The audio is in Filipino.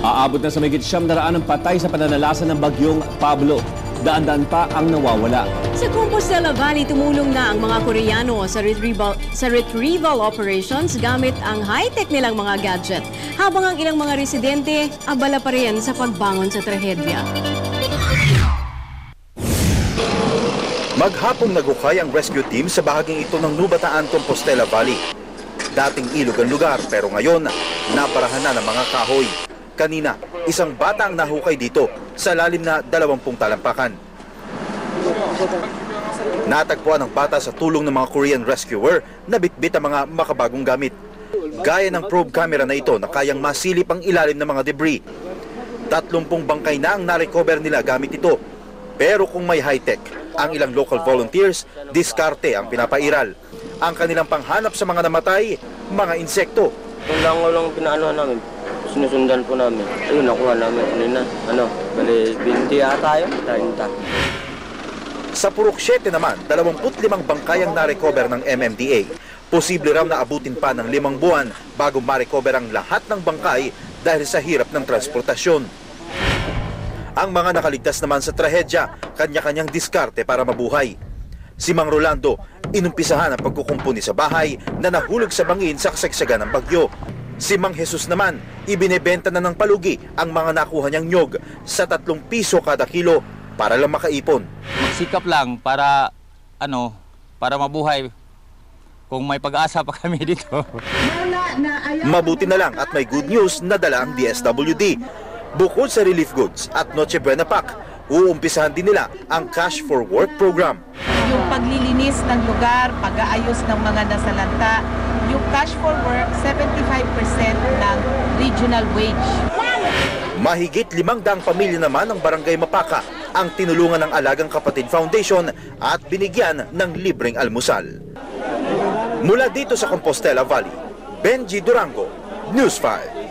Aabot na sa mayigit siyam na raan ang patay sa pananalasa ng bagyong Pablo. Daan-daan pa ang nawawala. Sa Compostela Valley, tumulong na ang mga Koreano sa retrieval, sa retrieval operations gamit ang high-tech nilang mga gadget. Habang ang ilang mga residente, abala pa rin sa pagbangon sa trahedya. Maghapong naghukay ang rescue team sa bahaging ito ng Nubataan, Compostela Valley. Dating ilog ang lugar pero ngayon naparahan na ng mga kahoy. Kanina, isang bata ang nahukay dito sa lalim na 20 talampakan. Natagpuan ng bata sa tulong ng mga Korean rescuer na bitbit ang mga makabagong gamit. Gaya ng probe camera na ito na kayang masilip ang ilalim ng mga debris. 30 bangkay na ang narecover nila gamit ito. Pero kung may high-tech, ang ilang local volunteers, diskarte ang pinapairal. Ang kanilang panghanap sa mga namatay, mga insekto. Yung langaw lang pinaano namin, sinusundan po namin. Ayun, nakuha namin kanina. Ano, bali 20 ata yun, 30. Sa Purok 7 naman, 25 bangkay ang narecover ng MMDA. Posible raw na abutin pa ng limang buwan bago marecover ang lahat ng bangkay dahil sa hirap ng transportasyon. Ang mga nakaligtas naman sa trahedya, kanya-kanyang diskarte para mabuhay. Si Mang Rolando, inumpisahan ang pagkukumpuni sa bahay na nahulog sa bangin sa kasagsagan ng bagyo. Si Mang Jesus naman, ibinebenta na ng palugi ang mga nakuha niyang nyog sa 3 piso kada kilo para lang makaipon. magsikap lang para ano, para mabuhay. Kung may pag-asa pa kami dito. Mabuti na lang at may good news na dala ang DSWD. Bukod sa relief goods at Noche Buena Pack, uumpisahan din nila ang Cash for Work program. Yung paglilinis ng lugar, pag-aayos ng mga nasalanta, yung cash for work, 75% ng regional wage. Mahigit limang daang pamilya naman ng Barangay Mapaka ang tinulungan ng Alagang Kapatid Foundation at binigyan ng libreng almusal. Mula dito sa Compostela Valley, Benji Durango, News 5.